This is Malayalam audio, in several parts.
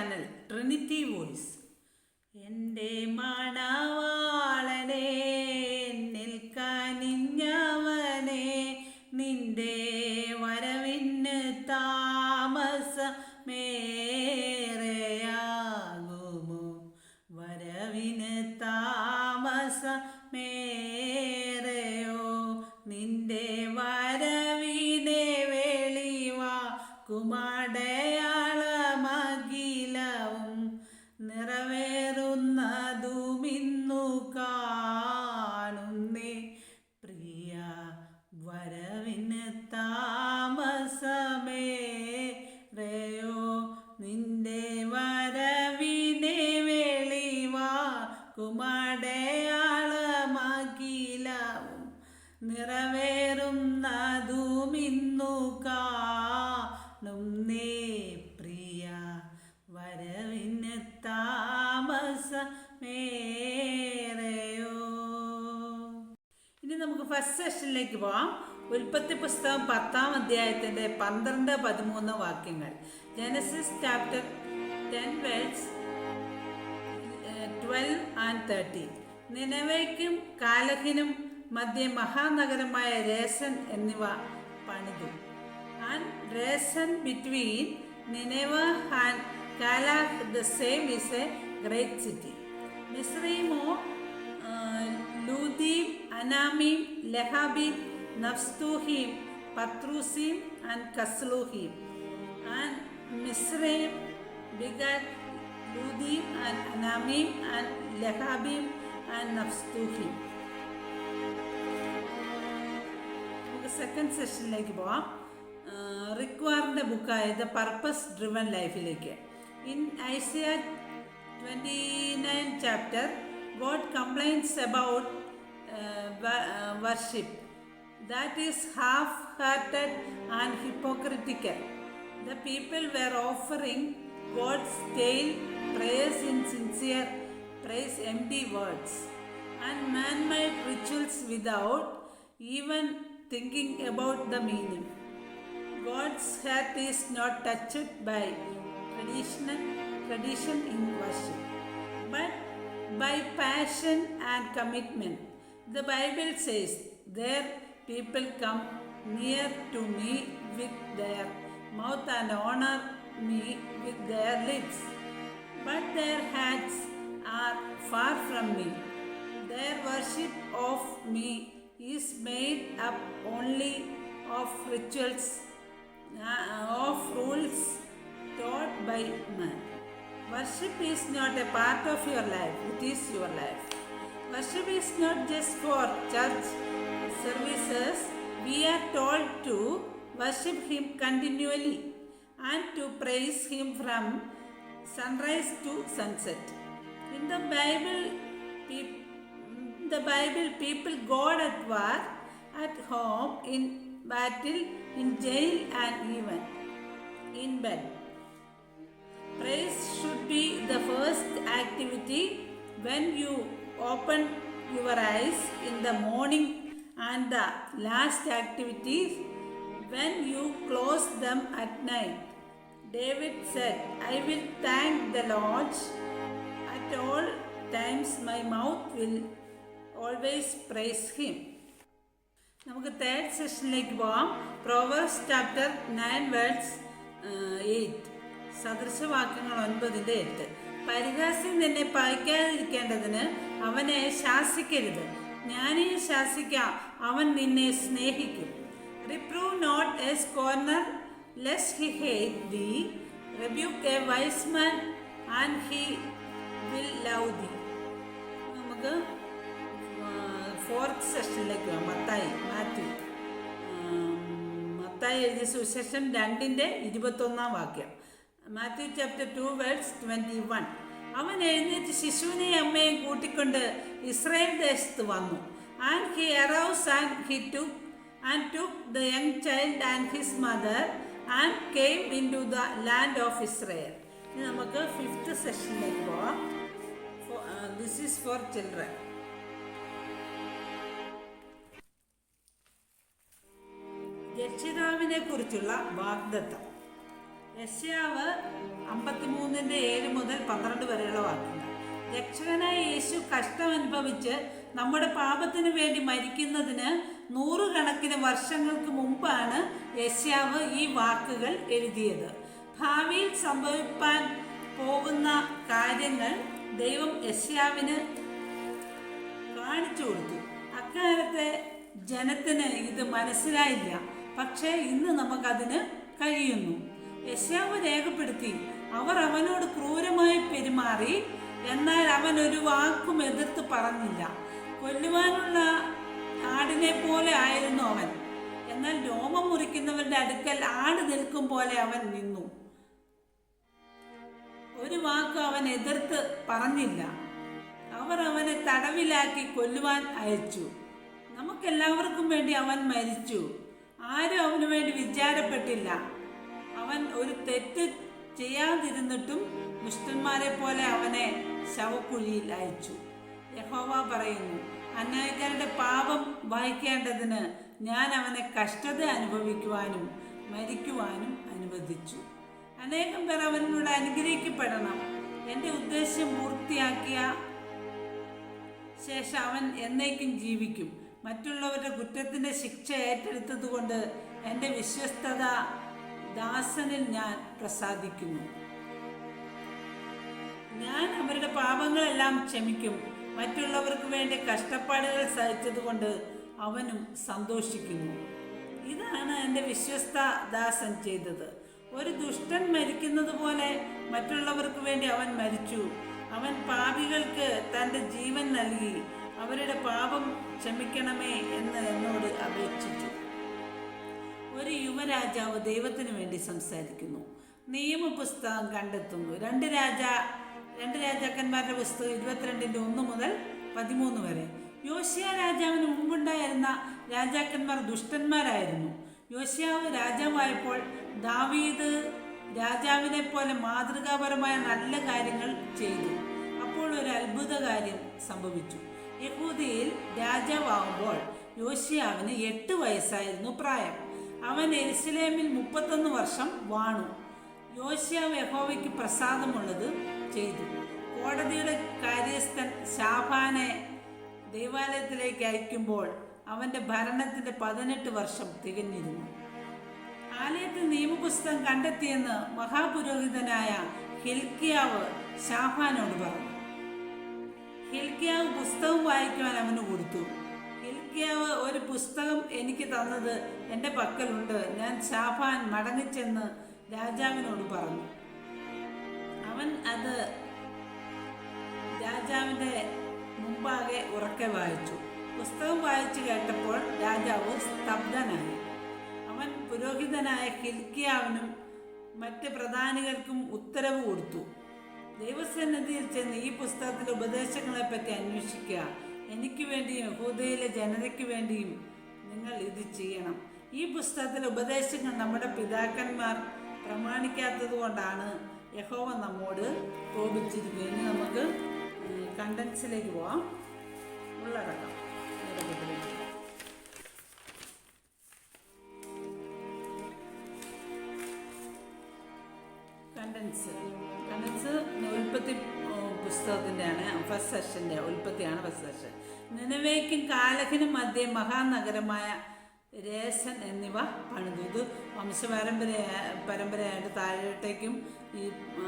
Channel Trinity voice. എന്റെ മണവാളനെ കുമടയാളമകിലവും നിറവേറുന്നതുമിന്നു കാണും നേ പ്രിയ വരവിന് താമസമേറെയോ. ഇനി നമുക്ക് ഫസ്റ്റ് സെഷനിലേക്ക് പോവാം. ഉൽപ്പത്തി പുസ്തകം പത്താം അധ്യായത്തിന്റെ പന്ത്രണ്ട് പതിമൂന്ന് വാക്യങ്ങൾ. Genesis chapter ten verse twelve and thirteen നിലവയ്ക്കും കാലഹിനും മധ്യ മഹാനഗരമായ രേസൻ എന്നിവ പണിതു. And Resen between Nineveh and Calah the same is a great city. മിസ്രൈമോ Ludim Anamim Lehabim Naphtuhim Pathrusim and Casluhim. And Mizraim and Anamim and Anamim and Lehabim and Nafstuhim. നമുക്ക് സെക്കൻഡ് സെഷനിലേക്ക് പോവാം. റിക്വാറിന്റെ ബുക്കായ ദ പർപ്പസ് ഡ്രിവൻ ലൈഫിലേക്ക് in Isaiah twenty nine chapter God complains about worship that is half hearted and hypocritical The people were offering God's tale prayers in sincere praise empty words and man-made rituals without even thinking about the meaning. God's heart is not touched by traditional tradition in worship, but by passion and commitment. The Bible says, "There people come near to me with their mouth and honor me with their lips, but their hearts are far from me. Their worship of me is made up only of rituals, uh, of rules taught by man. Worship is not a part of your life, it is your life. Worship is not just for church services, we are told to worship Him continually and to praise Him from sunrise to sunset. In the Bible, peop- the Bible, people God at war, at home, in battle, in jail, and even in bed. Praise should be the first activity when you open your eyes in the morning and the last activity when you close them at night. David said, I will thank the Lord at all times, my mouth will always praise him. നമുക്ക് തേർഡ് സെഷനിലേക്ക് പോവാം. Proverbs chapter nine words eight സദൃശവാക്യങ്ങൾ ഒൻപതിന്റെ എട്ട്. പരിഹാസ്യം നിന്നെ പഴിക്കാതിരിക്കേണ്ടതിന് അവനെ ശാസിക്കരുത്. ജ്ഞാനിയെ ശാസിക്കാം. അവൻ നിന്നെ സ്നേഹിക്കും. Reprove not a scorner lest he hate thee rebuke a wise man and he will love thee നമുക്ക് ഫോർത്ത് സെഷനിലേക്ക് മത്തായി ആം, മത്തായി എഴുതിയ സുവിശേഷം രണ്ടിന്റെ ഇരുപത്തൊന്നാം വാക്യം. Matthew chapter two words twenty one അവൻ എഴുന്നേറ്റ് ശിശുവിനെയും അമ്മയും കൂട്ടിക്കൊണ്ട് ഇസ്രായേൽ ദേശത്ത് വന്നു. And he arose and he took and took the young child and his mother and came into the land of Israel നമുക്ക് ഫിഫ്ത്ത് സെഷനിലേക്ക് പോവാം. ദിസ് ഈസ് ഫോർ ചിൽഡ്രൻ രക്ഷിതാവിനെ കുറിച്ചുള്ള വാഗ്ദത്തം. യശ്യാവ് അമ്പത്തിമൂന്നിന്റെ ഏഴ് മുതൽ പന്ത്രണ്ട് വരെയുള്ള വാക്യങ്ങൾ രക്ഷകനായ യേശു കഷ്ടം അനുഭവിച്ച് നമ്മുടെ പാപത്തിന് വേണ്ടി മരിക്കുന്നതിന് നൂറുകണക്കിന് വർഷങ്ങൾക്ക് മുമ്പാണ് യശ്യാവ് ഈ വാക്കുകൾ എഴുതിയത്. ഭാവിയിൽ സംഭവിപ്പാൻ പോകുന്ന കാര്യങ്ങൾ ദൈവം യശ്യാവിന് കാണിച്ചു കൊടുത്തു. അക്കാലത്തെ ജനത്തിന് ഇത് മനസ്സിലായില്ല. പക്ഷേ ഇന്ന് നമുക്കതിന് കഴിയുന്നു. യശ്യാവ് രേഖപ്പെടുത്തി അവർ അവനോട് ക്രൂരമായി പെരുമാറി എന്നാൽ അവൻ ഒരു വാക്കും എതിർത്ത് പറഞ്ഞില്ല. കൊല്ലുവാനുള്ള ആടിനെ പോലെ ആയിരുന്നു അവൻ. എന്നാൽ രോമം മുറിക്കുന്നവരുടെ അടുക്കൽ ആട് നിൽക്കും പോലെ അവൻ നിന്നു. ഒരു വാക്ക് അവൻ എതിർത്ത് പറഞ്ഞില്ല. അവർ അവനെ തടവിലാക്കി കൊല്ലുവാൻ അയച്ചു. നമുക്കെല്ലാവർക്കും വേണ്ടി അവൻ മരിച്ചു. ആരും അവന് വേണ്ടി വിചാരപ്പെട്ടില്ല. അവൻ ഒരു തെറ്റ് ചെയ്യാതിരുന്നിട്ടും ദുഷ്ടന്മാരെ പോലെ അവനെ ശവക്കുഴിയിൽ അയച്ചു. യഹോവ പറയുന്നു അന്നായക്കാരുടെ പാപം വഹിക്കേണ്ടതിന് ഞാൻ അവനെ കഷ്ടത അനുഭവിക്കുവാനും മരിക്കുവാനും അനുവദിച്ചു. അനേകം പേർ അവനോട് അനുഗ്രഹിക്കപ്പെടണം. എന്റെ ഉദ്ദേശ്യം പൂർത്തിയാക്കിയ ശേഷം അവൻ എന്നേക്കും ജീവിക്കും. മറ്റുള്ളവരുടെ കുറ്റത്തിന്റെ ശിക്ഷ ഏറ്റെടുത്തതുകൊണ്ട് എന്റെ വിശ്വസ്തത ദാസനിൽ ഞാൻ പ്രസാദിക്കുന്നു. ഞാൻ അവരുടെ പാപങ്ങളെല്ലാം ക്ഷമിക്കും. മറ്റുള്ളവർക്ക് വേണ്ടി കഷ്ടപ്പാടുകൾ സഹിച്ചതുകൊണ്ട് അവനും സന്തോഷിക്കുന്നു. ഇതാണ് എന്റെ വിശ്വസ്ത ദാസൻ ചെയ്തത്. ഒരു ദുഷ്ടൻ മരിക്കുന്നത് പോലെ മറ്റുള്ളവർക്ക് വേണ്ടി അവൻ മരിച്ചു. അവൻ പാപികൾക്ക് തന്റെ ജീവൻ നൽകി. അവരുടെ പാപം ക്ഷമിക്കണമേ എന്ന് എന്നോട് അപേക്ഷിച്ചു. ഒരു യുവരാജാവ് ദൈവത്തിന് വേണ്ടി സംസാരിക്കുന്നു. നിയമപുസ്തകം കണ്ടെത്തുന്നു. രണ്ട് രാജ രണ്ട് രാജാക്കന്മാരുടെ പുസ്തകം ഇരുപത്തിരണ്ടിന്റെ ഒന്ന് മുതൽ പതിമൂന്ന് വരെ. യോശിയ രാജാവിന് മുമ്പുണ്ടായിരുന്ന രാജാക്കന്മാർ ദുഷ്ടന്മാരായിരുന്നു. യോശിയാവ് രാജാവായപ്പോൾ ദാവീദ് രാജാവിനെ പോലെ മാതൃകാപരമായ നല്ല കാര്യങ്ങൾ ചെയ്തു. അപ്പോൾ ഒരു അത്ഭുത കാര്യം സംഭവിച്ചു. യഹൂദിയിൽ രാജാവാകുമ്പോൾ യോശിയാവിന് എട്ട് വയസ്സായിരുന്നു പ്രായം. അവൻ എരിസലേമിൽ മുപ്പത്തൊന്ന് വർഷം വാണു. യോശിയാവ് യഹോവയ്ക്ക് പ്രസാദമുള്ളത് ചെയ്തു. കോടതിയുടെ കാര്യസ്ഥൻ ഷാഫാനെ ദേവാലയത്തിലേക്ക് അയക്കുമ്പോൾ അവന്റെ ഭരണത്തിന്റെ പതിനെട്ട് വർഷം തികഞ്ഞിരുന്നു. ആലയത്തിൽ നിയമപുസ്തകം കണ്ടെത്തിയെന്ന് മഹാപുരോഹിതനായ ഹിൽക്കിയാവ് ഷാഫാനോട് പറഞ്ഞു. ഹിൽക്കിയാവ് പുസ്തകം വായിക്കുവാൻ അവന് കൊടുത്തു. ഹിൽക്കിയാവ് ഒരു പുസ്തകം എനിക്ക് തന്നത് എന്റെ പക്കലുണ്ട്. ഞാൻ ഷാഫാൻ മടങ്ങിച്ചെന്ന് രാജാവിനോട് പറഞ്ഞു. അവൻ അത് രാജാവിന്റെ മുമ്പാകെ ഉറക്കെ വായിച്ചു. പുസ്തകം വായിച്ചു കേട്ടപ്പോൾ രാജാവ് സ്തബ്ധനായി. പുരോഹിതനായ ഹിൽക്കിയാവിനും മറ്റ് പ്രധാനികൾക്കും ഉത്തരവ് കൊടുത്തു. ദൈവസന്നിധിയിൽ ചെന്ന് ഈ പുസ്തകത്തിലെ ഉപദേശങ്ങളെപ്പറ്റി അന്വേഷിക്കുക. എനിക്ക് വേണ്ടിയും യഹൂദയിലെ ജനതയ്ക്ക് വേണ്ടിയും നിങ്ങൾ ഇത് ചെയ്യണം. ഈ പുസ്തകത്തിലെ ഉപദേശങ്ങൾ നമ്മുടെ പിതാക്കന്മാർ പ്രമാണിക്കാത്തത് കൊണ്ടാണ് യഹോവ നമ്മോട് കോപിച്ചിരിക്കുക ഇനി നമുക്ക് കണ്ടൻസിലേക്ക് പോവാം. ഉള്ളടക്കം. കണ്ടൻസ് കണ്ടൻസ് ഉൽപ്പത്തി പുസ്തകത്തിന്റെയാണ് ഫസ്റ്റ് സെഷന്റെ ഉൽപ്പത്തിയാണ് ഫസ്റ്റ് സെഷൻ നിലവേക്കും കാലഹിനും മധ്യേ മഹാനഗരമായ രേസൻ എന്നിവ പണിതു. ഇത് വംശപാരമ്പര്യ പരമ്പരയായിട്ട് താഴോട്ടേക്കും ഈ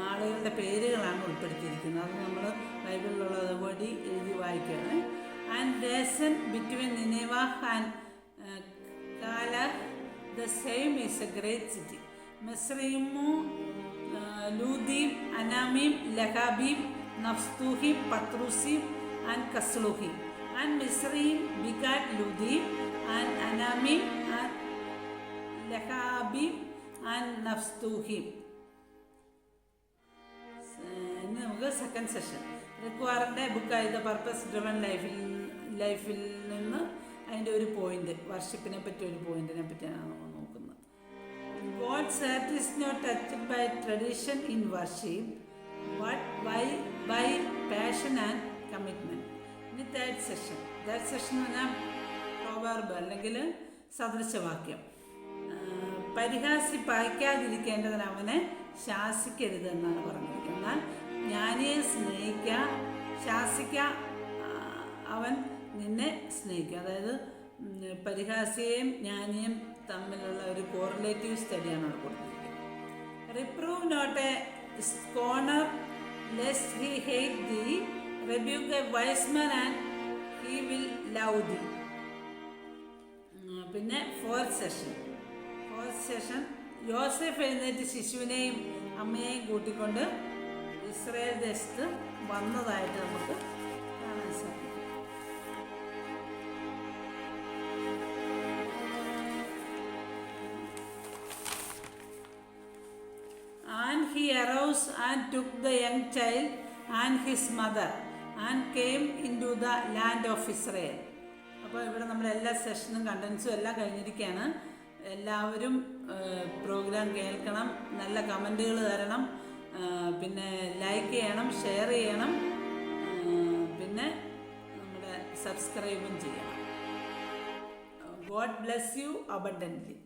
ആളുകളുടെ പേരുകളാണ് ഉൾപ്പെടുത്തിയിരിക്കുന്നത്. അത് നമ്മൾ ബൈബിളിലുള്ളത് വഴി എഴുതി വായിക്കുകയാണ്. And Resen between Nineveh and Calah the same is a great city Mizraim Ludim Anamim Lehabim Naphtuhim Pathrusim and Casluhim. And Mizraim begat Ludim and Anamim and Lehabim and Naphtuhim. ഇനി നമുക്ക് സെക്കൻഡ് സെഷൻ റിക്വാറിന്റെ ബുക്കായി ദ പർപ്പസ് ഡ്രിവൺ ലൈഫിൽ ലൈഫിൽ നിന്ന് അതിന്റെ ഒരു പോയിന്റ് വർഷിപ്പിനെ പറ്റി ഒരു പോയിന്റിനെ പറ്റിയാണ് God's heart is not touched by tradition in worship, but by, by passion and commitment. ഇനി തേർഡ് സെഷൻ തേർഡ് സെഷൻ എന്ന് പറഞ്ഞാൽ പ്രോവർബ് അല്ലെങ്കിൽ സദൃശവാക്യം. പരിഹാസി പായ്ക്കാതിരിക്കേണ്ടതിന് അവനെ ശാസിക്കരുത് എന്നാണ് പറഞ്ഞിരിക്കുന്നത്. എന്നാൽ ജ്ഞാനിയെ സ്നേഹിക്കുക ശാസിക്ക അവൻ നിന്നെ സ്നേഹിക്കുക അതായത് പരിഹാസിയെയും ജ്ഞാനിയും തമ്മിലുള്ള ഒരു കോറിലേറ്റീവ് സ്റ്റഡിയാണ് അവിടെ കൊടുത്തിരിക്കുന്നത്. Reprove not a scorner lest he hate thee rebuke a wise man and he will love thee പിന്നെ ഫോർത്ത് സെഷൻ ഫോർത്ത് സെഷൻ യോസെഫ് എഴുന്നേറ്റ് ശിശുവിനെയും അമ്മയെയും കൂട്ടിക്കൊണ്ട് ഇസ്രയേൽ ദേശത്ത് വന്നതായിട്ട് നമുക്ക് arose and took the young child and his mother and came into the land of Israel. അപ്പോൾ ഇവിടെ നമ്മൾ എല്ലാ സെഷനും കണ്ടൻസും എല്ലാം കഴിഞ്ഞിരിക്കുകയാണ്. എല്ലാവരും പ്രോഗ്രാം കേൾക്കണം നല്ല കമന്റുകൾ തരണം പിന്നെ ലൈക്ക് ചെയ്യണം ഷെയർ ചെയ്യണം പിന്നെ നമ്മുടെ സബ്സ്ക്രൈബും ചെയ്യണം. God bless you abundantly